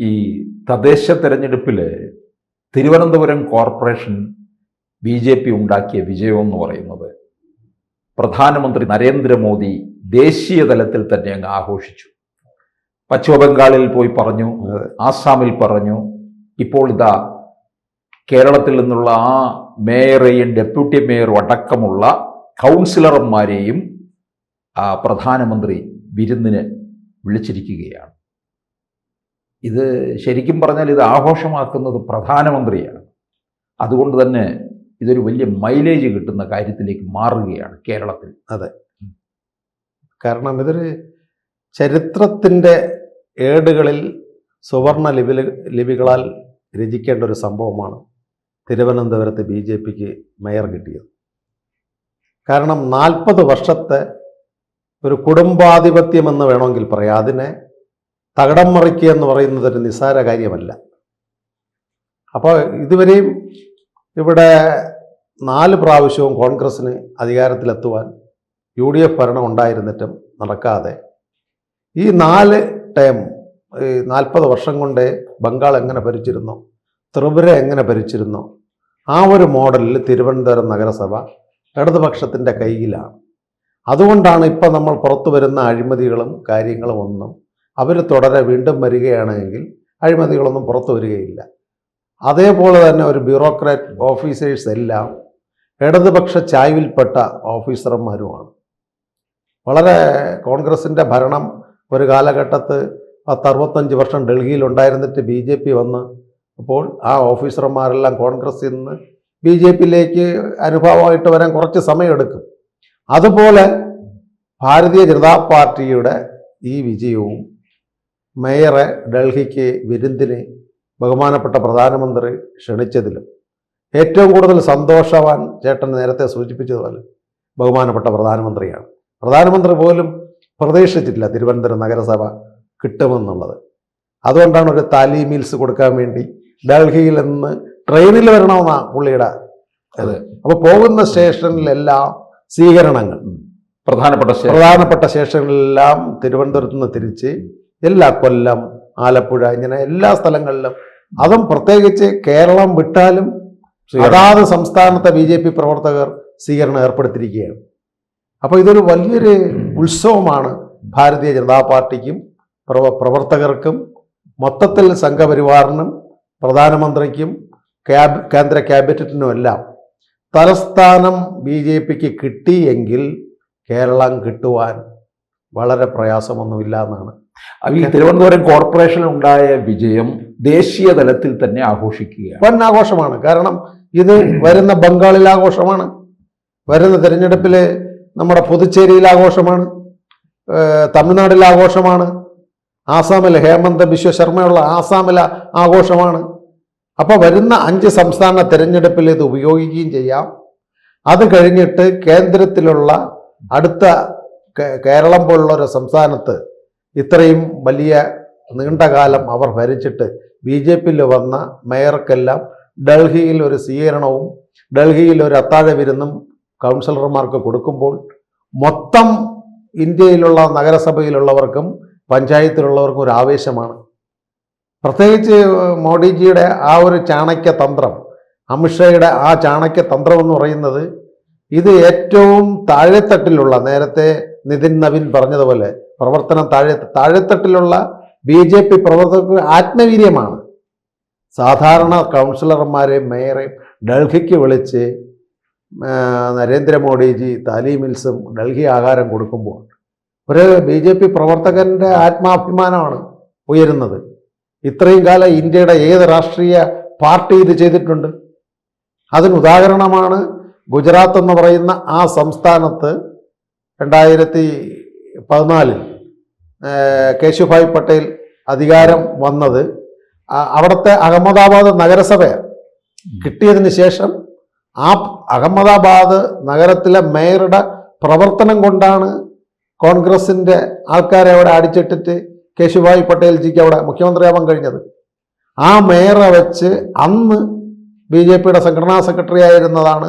ഈ തദ്ദേശ തെരഞ്ഞെടുപ്പിൽ Thiruvananthapuram corporation B J P ഉണ്ടാക്കിയ വിജയം എന്ന് പറയുന്നത് പ്രധാനമന്ത്രി നരേന്ദ്രമോദി ദേശീയ തലത്തിൽ തന്നെ അങ്ങ് ആഘോഷിച്ചു. പശ്ചിമബംഗാളിൽ പോയി പറഞ്ഞു ആസാമിൽ പറഞ്ഞു. ഇപ്പോൾ ഇതാ കേരളത്തിൽ നിന്നുള്ള ആ മേയറേയും ഡെപ്യൂട്ടി മേയറും അടക്കമുള്ള കൗൺസിലർമാരെയും പ്രധാനമന്ത്രി വിരുന്നിന് വിളിച്ചിരിക്കുകയാണ്. ഇത് ശരിക്കും പറഞ്ഞാൽ ഇത് ആഘോഷമാക്കുന്നത് പ്രധാനമന്ത്രിയാണ്. അതുകൊണ്ട് തന്നെ ഇതൊരു വലിയ മൈലേജ് കിട്ടുന്ന കാര്യത്തിലേക്ക് മാറുകയാണ് കേരളത്തിൽ. അതെ. കാരണം ഇതൊരു ചരിത്രത്തിന്റെ ഏടുകളിൽ സുവർണ ലിപി ലിപികളാൽ രചിക്കേണ്ട ഒരു സംഭവമാണ് തിരുവനന്തപുരത്ത് ബി ജെ പിക്ക് മേയർ കിട്ടിയത്. കാരണം നാൽപ്പത് വർഷത്തെ ഒരു കുടുംബാധിപത്യം എന്ന് വേണമെങ്കിൽ പറയാം. അതിനെ തകടം മറിക്കുക എന്ന് പറയുന്നത് ഒരു നിസ്സാര കാര്യമല്ല. അപ്പോൾ ഇതുവരെയും ഇവിടെ നാല് പ്രാവശ്യവും കോൺഗ്രസ്സിന് അധികാരത്തിലെത്തുവാൻ യു ഡി എഫ് ഭരണം ഉണ്ടായിരുന്നിട്ടും നടക്കാതെ ഈ നാല് ടൈം ഈ നാൽപ്പത് വർഷം കൊണ്ട് ബംഗാൾ എങ്ങനെ ഭരിച്ചിരുന്നു ത്രിപുര എങ്ങനെ ഭരിച്ചിരുന്നു ആ ഒരു മോഡലിൽ തിരുവനന്തപുരം നഗരസഭ ഇടതുപക്ഷത്തിന്റെ കയ്യിലാണ് അതുകൊണ്ടാണ് ഇപ്പം നമ്മൾ പുറത്തു വരുന്ന അഴിമതികളും കാര്യങ്ങളും ഒന്നും അവർ തുടരെ വീണ്ടും വരികയാണെങ്കിൽ അഴിമതികളൊന്നും പുറത്തു വരികയില്ല. അതേപോലെ തന്നെ ഒരു ബ്യൂറോക്രാറ്റ് ഓഫീസേഴ്സ് എല്ലാം ഇടതുപക്ഷ ചായ്വിൽപ്പെട്ട ഓഫീസർമാരുമാണ് വളരെ കോൺഗ്രസിന്റെ ഭരണം ഒരു കാലഘട്ടത്ത് പത്തറുപത്തഞ്ച് വർഷം ഡൽഹിയിൽ ഉണ്ടായിരുന്നിട്ട് ബി ജെ പി വന്ന് അപ്പോൾ ആ ഓഫീസർമാരെല്ലാം കോൺഗ്രസിൽ നിന്ന് ബി ജെ പിയിലേക്ക് അനുഭവമായിട്ട് വരാൻ കുറച്ച് സമയമെടുക്കും. അതുപോലെ ഭാരതീയ ജനതാ പാർട്ടിയുടെ ഈ വിജയവും മേയറെ ഡൽഹിക്ക് വിരുന്നിന് ബഹുമാനപ്പെട്ട പ്രധാനമന്ത്രി ക്ഷണിച്ചതിലും ഏറ്റവും കൂടുതൽ സന്തോഷവാൻ ചേട്ടൻ നേരത്തെ സൂചിപ്പിച്ചതുപോലെ ബഹുമാനപ്പെട്ട പ്രധാനമന്ത്രിയാണ്. പ്രധാനമന്ത്രി പോലും പ്രതീക്ഷിച്ചിട്ടില്ല തിരുവനന്തപുരം നഗരസഭ കിട്ടുമെന്നുള്ളത്. അതുകൊണ്ടാണ് ഒരു താലി മീൽസ് കൊടുക്കാൻ വേണ്ടി ഡൽഹിയിൽ നിന്ന് ട്രെയിനിൽ വരണമെന്നാണ് പുള്ളിയുടെ അത് അപ്പോൾ പോകുന്ന സ്റ്റേഷനിലെല്ലാം സ്വീകരണങ്ങൾ. പ്രധാനപ്പെട്ട പ്രധാനപ്പെട്ട സ്റ്റേഷനിലെല്ലാം തിരുവനന്തപുരത്ത് നിന്ന് തിരിച്ച് എല്ലാ കൊല്ലം ആലപ്പുഴ ഇങ്ങനെ എല്ലാ സ്ഥലങ്ങളിലും. അതും പ്രത്യേകിച്ച് കേരളം വിട്ടാലും അതാത് സംസ്ഥാനത്തെ ബി ജെ പി പ്രവർത്തകർ സ്വീകരണം ഏർപ്പെടുത്തിയിരിക്കുകയാണ്. അപ്പോൾ ഇതൊരു വലിയൊരു ഉത്സവമാണ് ഭാരതീയ ജനതാ പാർട്ടിക്കും പ്രവ പ്രവർത്തകർക്കും മൊത്തത്തിൽ സംഘപരിവാറിനും പ്രധാനമന്ത്രിക്കും ക്യാബ് കേന്ദ്ര ക്യാബിനറ്റിനും എല്ലാം തലസ്ഥാനം ബി ജെ പിക്ക് കിട്ടിയെങ്കിൽ കേരളം കിട്ടുവാൻ വളരെ പ്രയാസമൊന്നുമില്ല എന്നാണ് ഈ തിരുവനന്തപുരം കോർപ്പറേഷനിൽ ഉണ്ടായ വിജയം ദേശീയ തലത്തിൽ തന്നെ ആഘോഷിക്കുക വൻ ആഘോഷമാണ് കാരണം ഇത് വരുന്ന ബംഗാളിൽ ആഘോഷമാണ് വരുന്ന തിരഞ്ഞെടുപ്പിൽ നമ്മുടെ പുതുച്ചേരിയിൽ ആഘോഷമാണ് തമിഴ്നാട്ടിൽ ആഘോഷമാണ് ആസാമിൽ ഹേമന്ത് ബിശ്വ ശർമ്മയുള്ള ആസാമിലെ ആഘോഷമാണ്. അപ്പോൾ വരുന്ന അഞ്ച് സംസ്ഥാന തിരഞ്ഞെടുപ്പിൽ ഇത് ഉപയോഗിക്കുകയും ചെയ്യാം. അത് കഴിഞ്ഞിട്ട് കേന്ദ്രത്തിലുള്ള അടുത്ത കേരളം പോലുള്ള ഒരു സംസ്ഥാനത്ത് ഇത്രയും വലിയ നീണ്ടകാലം അവർ ഭരിച്ചിട്ട് ബി ജെ പിയിൽ വന്ന മേയർക്കെല്ലാം ഡൽഹിയിൽ ഒരു സ്വീകരണവും ഡൽഹിയിൽ ഒരു അത്താഴ വിരുന്നും കൗൺസിലർമാർക്ക് കൊടുക്കുമ്പോൾ മൊത്തം ഇന്ത്യയിലുള്ള നഗരസഭയിലുള്ളവർക്കും പഞ്ചായത്തിലുള്ളവർക്കും ഒരു ആവേശമാണ്. പ്രത്യേകിച്ച് മോഡിജിയുടെ ആ ഒരു ചാണക്യ തന്ത്രം അമിത്ഷായുടെ ആ ചാണക്യ തന്ത്രം എന്ന് പറയുന്നത് ഇത് ഏറ്റവും താഴെത്തട്ടിലുള്ള നേരത്തെ നിതിൻ നവീൻ പറഞ്ഞതുപോലെ പ്രവർത്തനം താഴെ താഴെത്തട്ടിലുള്ള ബി ജെ പി പ്രവർത്തകർക്ക് ആത്മവീര്യമാണ്. സാധാരണ കൗൺസിലർമാരെ മേയറെയും ഡൽഹിക്ക് വിളിച്ച് നരേന്ദ്രമോദിജി താലീമിൽസും ഡൽഹി ആഹാരം കൊടുക്കുമ്പോൾ ഒരു ബി ജെ പി പ്രവർത്തകന്റെ ആത്മാഭിമാനമാണ് ഉയരുന്നത്. ഇത്രയും കാലം ഇന്ത്യയുടെ ഏത് രാഷ്ട്രീയ പാർട്ടി ഇത് ചെയ്തിട്ടുണ്ട്? അതിന് ഉദാഹരണമാണ് ഗുജറാത്ത് എന്ന് പറയുന്ന ആ സംസ്ഥാനത്ത് രണ്ടായിരത്തി പതിനാലിൽ കേശുഭായ് പട്ടേൽ അധികാരം വന്നത്. അവിടുത്തെ അഹമ്മദാബാദ് നഗരസഭ കിട്ടിയതിന് ശേഷം ആ അഹമ്മദാബാദ് നഗരത്തിലെ മേയറുടെ പ്രവർത്തനം കൊണ്ടാണ് കോൺഗ്രസിന്റെ ആൾക്കാരെ അവിടെ അടിച്ചിട്ടിട്ട് കേശുഭായ് പട്ടേൽജിക്ക് അവിടെ മുഖ്യമന്ത്രിയാവാൻ കഴിഞ്ഞത്. ആ മേയറെ വെച്ച് അന്ന് ബി ജെ പിയുടെ സംഘടനാ സെക്രട്ടറി ആയിരുന്നതാണ്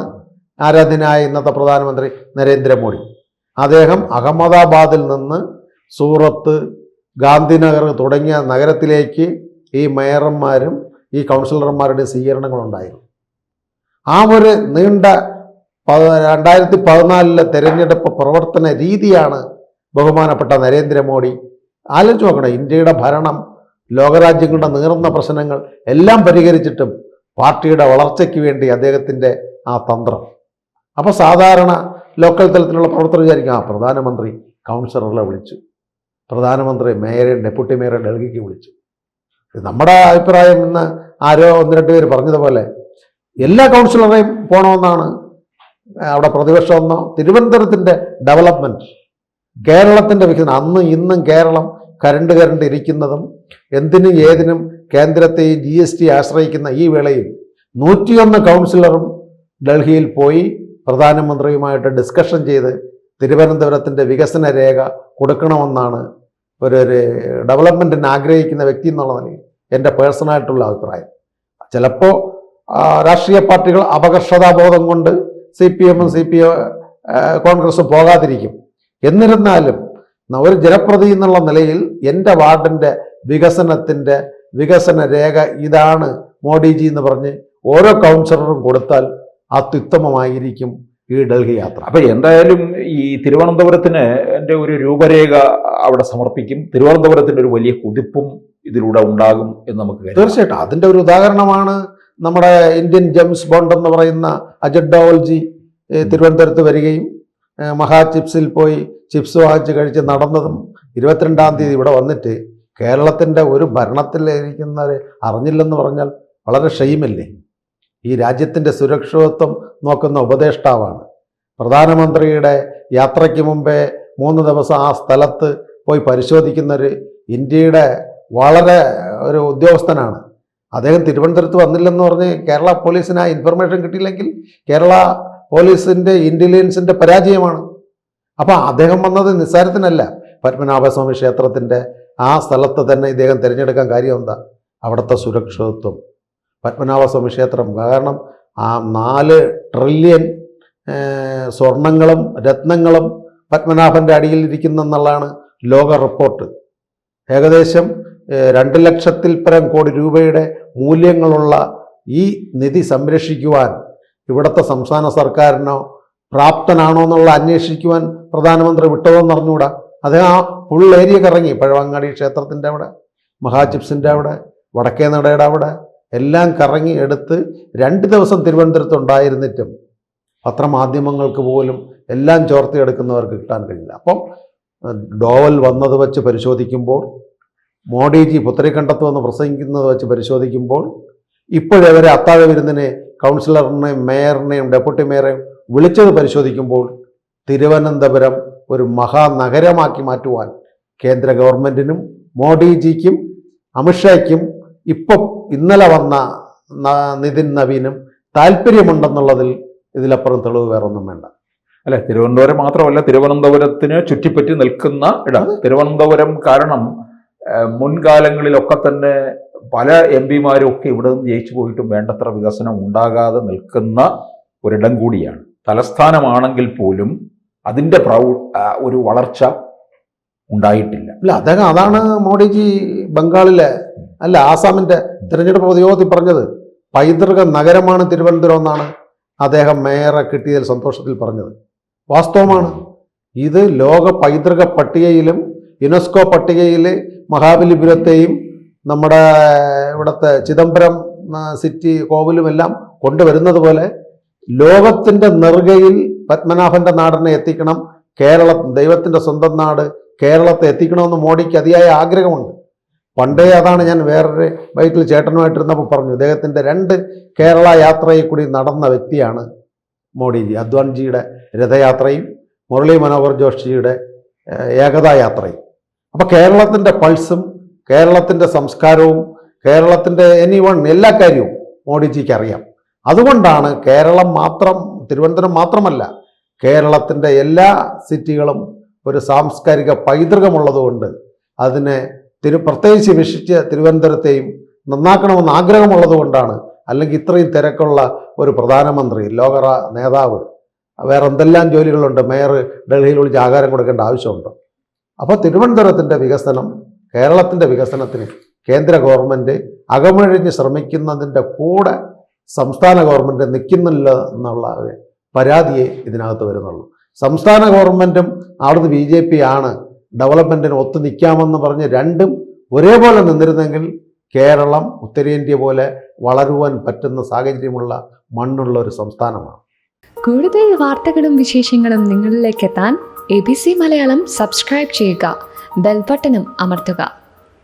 ആരാധനായ ഇന്നത്തെ പ്രധാനമന്ത്രി നരേന്ദ്രമോദി. അദ്ദേഹം അഹമ്മദാബാദിൽ നിന്ന് സൂറത്ത് ഗാന്ധിനഗർ തുടങ്ങിയ നഗരത്തിലേക്ക് ഈ മേയർമാരും ഈ കൗൺസിലർമാരുടെ സ്വീകരണങ്ങളുണ്ടായിരുന്നു. ആ ഒരു നീണ്ട രണ്ടായിരത്തി പതിനാലിലെ തെരഞ്ഞെടുപ്പ് പ്രവർത്തന രീതിയാണ് ബഹുമാനപ്പെട്ട നരേന്ദ്രമോദി. ആലോചിച്ച് നോക്കണം ഇന്ത്യയുടെ ഭരണം ലോകരാജ്യങ്ങളുടെ നീറുന്ന പ്രശ്നങ്ങൾ എല്ലാം പരിഹരിച്ചിട്ടും പാർട്ടിയുടെ വളർച്ചയ്ക്ക് വേണ്ടി അദ്ദേഹത്തിന്റെ ആ തന്ത്രം. അപ്പോൾ സാധാരണ ലോക്കൽ തലത്തിലുള്ള പ്രവർത്തകർ വിചാരിക്കും ആ പ്രധാനമന്ത്രി കൗൺസിലറെ വിളിച്ചു. പ്രധാനമന്ത്രി മേയറെ ഡെപ്യൂട്ടി മേയറെ ഡൽഹിക്ക് വിളിച്ചു. നമ്മുടെ അഭിപ്രായം ഇന്ന് ആരോ ഒന്ന് രണ്ട് പേര് പറഞ്ഞതുപോലെ എല്ലാ കൗൺസിലറെയും പോകണമെന്നാണ് അവിടെ പ്രതിപക്ഷമെന്നോ തിരുവനന്തപുരത്തിന്റെ ഡെവലപ്മെന്റ് കേരളത്തിന്റെ വികസനം. അന്ന് ഇന്നും കേരളം കരണ്ട് കരണ്ട് ഇരിക്കുന്നതും എന്തിനും ഏതിനും കേന്ദ്രത്തെയും ജി എസ് ടി ആശ്രയിക്കുന്ന ഈ വേളയിൽ നൂറ്റിയൊന്ന് കൗൺസിലറും ഡൽഹിയിൽ പോയി പ്രധാനമന്ത്രിയുമായിട്ട് ഡിസ്കഷൻ ചെയ്ത് തിരുവനന്തപുരത്തിന്റെ വികസന രേഖ കൊടുക്കണമെന്നാണ് ഒരു ഒരു ഡെവലപ്മെന്റിന് ആഗ്രഹിക്കുന്ന വ്യക്തി എന്നുള്ള എന്റെ പേഴ്സണലായിട്ടുള്ള അഭിപ്രായം. ചിലപ്പോൾ രാഷ്ട്രീയ പാർട്ടികൾ അപകർഷതാബോധം കൊണ്ട് സി പി എമ്മും സി പി കോൺഗ്രസും പോകാതിരിക്കും. എന്നിരുന്നാലും ഒരു ജനപ്രതി എന്നുള്ള നിലയിൽ എന്റെ വാർഡിന്റെ വികസനത്തിന്റെ വികസന രേഖ ഇതാണ് മോഡിജി എന്ന് പറഞ്ഞ് ഓരോ കൗൺസിലറും കൊടുത്താൽ അത്യുത്തമമായിരിക്കും ഈ ഡൽഹി യാത്ര. അപ്പൊ എന്തായാലും ഈ തിരുവനന്തപുരത്തിന് എന്റെ ഒരു രൂപരേഖ അവിടെ സമർപ്പിക്കും. തിരുവനന്തപുരത്തിന്റെ ഒരു വലിയ കുതിപ്പും ഇതിലൂടെ ഉണ്ടാകും എന്ന് നമുക്ക് തീർച്ചയായിട്ടും. അതിന്റെ ഒരു ഉദാഹരണമാണ് നമ്മുടെ ഇന്ത്യൻ ജെയിംസ് ബോണ്ട് എന്ന് പറയുന്ന അജഡ് ഡോവൽജി തിരുവനന്തപുരത്ത് വരികയും മഹാ ചിപ്സിൽ പോയി ചിപ്സ് വാങ്ങിച്ച് കഴിച്ച് നടന്നതും ഇരുപത്തിരണ്ടാം തീയതി ഇവിടെ വന്നിട്ട് കേരളത്തിന്റെ ഒരു ഭരണത്തിലിരിക്കുന്നവരെ അറിഞ്ഞില്ലെന്ന് പറഞ്ഞാൽ വളരെ ഷെയിമല്ലേ ഈ രാജ്യത്തിന്റെ സുരക്ഷിതത്വം നോക്കുന്ന ഉപദേഷ്ടാവാണ്. പ്രധാനമന്ത്രിയുടെ യാത്രയ്ക്ക് മുമ്പേ മൂന്ന് ദിവസം ആ സ്ഥലത്ത് പോയി പരിശോധിക്കുന്നൊരു ഇന്ത്യയുടെ വളരെ ഒരു ഉദ്യോഗസ്ഥനാണ്. അദ്ദേഹം തിരുവനന്തപുരത്ത് വന്നില്ലെന്ന് പറഞ്ഞ് കേരള പോലീസിന് ആ ഇൻഫർമേഷൻ കിട്ടിയില്ലെങ്കിൽ കേരള പോലീസിന്റെ ഇന്റലിജൻസിന്റെ പരാജയമാണ്. അപ്പോൾ അദ്ദേഹം വന്നത് നിസ്സാരത്തിനല്ല. പത്മനാഭസ്വാമി ക്ഷേത്രത്തിന്റെ ആ സ്ഥലത്ത് തന്നെ ഇദ്ദേഹം തിരഞ്ഞെടുക്കാൻ കാര്യം എന്താ? അവിടുത്തെ സുരക്ഷിതത്വം. പത്മനാഭസ്വാമി ക്ഷേത്രം കാരണം ആ നാല് ട്രില്യൺ സ്വർണങ്ങളും രത്നങ്ങളും പത്മനാഭന്റെ അടിയിൽ ഇരിക്കുന്നെന്നുള്ളതാണ് ലോക റിപ്പോർട്ട് ഏകദേശം രണ്ട് ലക്ഷത്തിൽ പരം കോടി രൂപയുടെ മൂല്യങ്ങളുള്ള ഈ നിധി സംരക്ഷിക്കുവാൻ ഇവിടുത്തെ സംസ്ഥാന സർക്കാരിനോ പ്രാപ്തനാണോ എന്നുള്ള അന്വേഷിക്കുവാൻ പ്രധാനമന്ത്രി വിട്ടതെന്ന് അറിഞ്ഞുകൂടാ അദ്ദേഹം ആ ഫുൾ ഏരിയ കറങ്ങി. പഴവങ്ങാടി ക്ഷേത്രത്തിന്റെ അവിടെ മഹാചിപ്സിന്റെ അവിടെ വടക്കേ നടയുടെ അവിടെ എല്ലാം കറങ്ങി എടുത്ത് രണ്ട് ദിവസം തിരുവനന്തപുരത്ത് ഉണ്ടായിരുന്നിട്ടും പത്രമാധ്യമങ്ങൾക്ക് പോലും എല്ലാം ചോർത്തിയെടുക്കുന്നവർക്ക് കിട്ടാൻ കഴിയില്ല. അപ്പം ഡോവൽ വന്നത് വെച്ച് പരിശോധിക്കുമ്പോൾ മോഡിജി പുത്തരിക്കണ്ടത്ത് വന്ന് പ്രസംഗിക്കുന്നത് വെച്ച് പരിശോധിക്കുമ്പോൾ ഇപ്പോഴവരെ അത്താഴ വിരുന്നിനെ കൗൺസിലറിനെയും മേയറിനെയും ഡെപ്യൂട്ടി മേയറെയും വിളിച്ചത് പരിശോധിക്കുമ്പോൾ തിരുവനന്തപുരം ഒരു മഹാനഗരമാക്കി മാറ്റുവാൻ കേന്ദ്ര ഗവൺമെന്റിനും മോഡിജിക്കും അമിത്ഷായ്ക്കും ഇപ്പം ഇന്നലെ വന്ന നിതിൻ നവീനും താല്പര്യമുണ്ടെന്നുള്ളതിൽ ഇതിലപ്പുറം തെളിവ് വേറൊന്നും വേണ്ട. അല്ല തിരുവനന്തപുരം മാത്രമല്ല തിരുവനന്തപുരത്തിന് ചുറ്റിപ്പറ്റി നിൽക്കുന്ന ഇടം. തിരുവനന്തപുരം കാരണം മുൻകാലങ്ങളിലൊക്കെ തന്നെ പല എം പിമാരും ഒക്കെ ഇവിടെ നിന്ന് ജയിച്ചു പോയിട്ടും വേണ്ടത്ര വികസനം ഉണ്ടാകാതെ നിൽക്കുന്ന ഒരിടം കൂടിയാണ്. തലസ്ഥാനമാണെങ്കിൽ പോലും അതിന്റെ പ്രൗ ഒരു വളർച്ച ഉണ്ടായിട്ടില്ല. അല്ല അദ്ദേഹം അതാണ് മോഡിജി ബംഗാളിലെ അല്ല ആസാമിന്റെ തിരഞ്ഞെടുപ്പ് പൊതുയോഗത്തിൽ പറഞ്ഞത് പൈതൃക നഗരമാണ് തിരുവനന്തപുരം എന്നാണ് അദ്ദേഹം മേയറെ കിട്ടിയതിൽ സന്തോഷത്തിൽ പറഞ്ഞത്. വാസ്തവമാണ്. ഇത് ലോക പൈതൃക പട്ടികയിലും യുനെസ്കോ പട്ടികയിൽ മഹാബലിപുരത്തെയും നമ്മുടെ ഇവിടുത്തെ ചിദംബരം സിറ്റി കോവിലുമെല്ലാം കൊണ്ടുവരുന്നത് പോലെ ലോകത്തിന്റെ നെറുകയിൽ പത്മനാഭന്റെ നാടിനെ എത്തിക്കണം കേരള ദൈവത്തിന്റെ സ്വന്തം നാട് കേരളത്തെ എത്തിക്കണമെന്ന് മോഡിക്ക് അതിയായ ആഗ്രഹമുണ്ട്. പണ്ടേ അതാണ് ഞാൻ വേറൊരു ബൈക്കിൽ ചേട്ടനുമായിട്ടിരുന്നപ്പോൾ പറഞ്ഞു അദ്ദേഹത്തിന്റെ രണ്ട് കേരള യാത്രയിൽ കൂടി നടന്ന വ്യക്തിയാണ് മോഡിജി അദ്വാൻജിയുടെ രഥയാത്രയും മുരളി മനോഹർ ജോഷിയുടെ ഏകതാ യാത്രയും. അപ്പോൾ കേരളത്തിന്റെ പൾസും കേരളത്തിന്റെ സംസ്കാരവും കേരളത്തിന്റെ എനി വൺ എല്ലാ കാര്യവും മോഡിജിക്ക് അറിയാം. അതുകൊണ്ടാണ് കേരളം മാത്രം തിരുവനന്തപുരം മാത്രമല്ല കേരളത്തിന്റെ എല്ലാ സിറ്റികളും ഒരു സാംസ്കാരിക പൈതൃകമുള്ളതുകൊണ്ട് അതിനെ തിരു പ്രത്യേകിച്ച് വിശിച്ച് തിരുവനന്തപുരത്തെയും നന്നാക്കണമെന്ന് ആഗ്രഹമുള്ളത് കൊണ്ടാണ് അല്ലെങ്കിൽ ഇത്രയും തിരക്കുള്ള ഒരു പ്രധാനമന്ത്രി ലോകറ നേതാവ് വേറെ എന്തെല്ലാം ജോലികളുണ്ട് മേയർ ഡൽഹിയിൽ വിളിച്ച് ആഹാരം കൊടുക്കേണ്ട ആവശ്യമുണ്ട്? അപ്പോൾ തിരുവനന്തപുരത്തിന്റെ വികസനം കേരളത്തിന്റെ വികസനത്തിന് കേന്ദ്ര ഗവൺമെന്റ് അകമഴിഞ്ഞ് ശ്രമിക്കുന്നതിന്റെ കൂടെ സംസ്ഥാന ഗവൺമെന്റ് നിൽക്കുന്നില്ല എന്നുള്ള പരാതിയെ ഇതിനകത്ത് വരുന്നുള്ളൂ. സംസ്ഥാന ഗവൺമെന്റും അവിടുന്ന് ബി ജെ പി ആണ് ഡെവലപ്മെന്റിന് ഒത്തു നിൽക്കാമെന്ന് പറഞ്ഞ് രണ്ടും ഒരേപോലെ നിന്നിരുന്നെങ്കിൽ കേരളം ഉത്തരേന്ത്യ പോലെ വളരുവാൻ പറ്റുന്ന സാഹചര്യമുള്ള മണ്ണുള്ള ഒരു സംസ്ഥാനമാണ്. കൂടുതൽ വാർത്തകളും വിശേഷങ്ങളും നിങ്ങളിലേക്ക് എത്താൻ A B C Malayalam subscribe ചെയ്യുക. ബെൽബട്ടനും അമർത്തുക.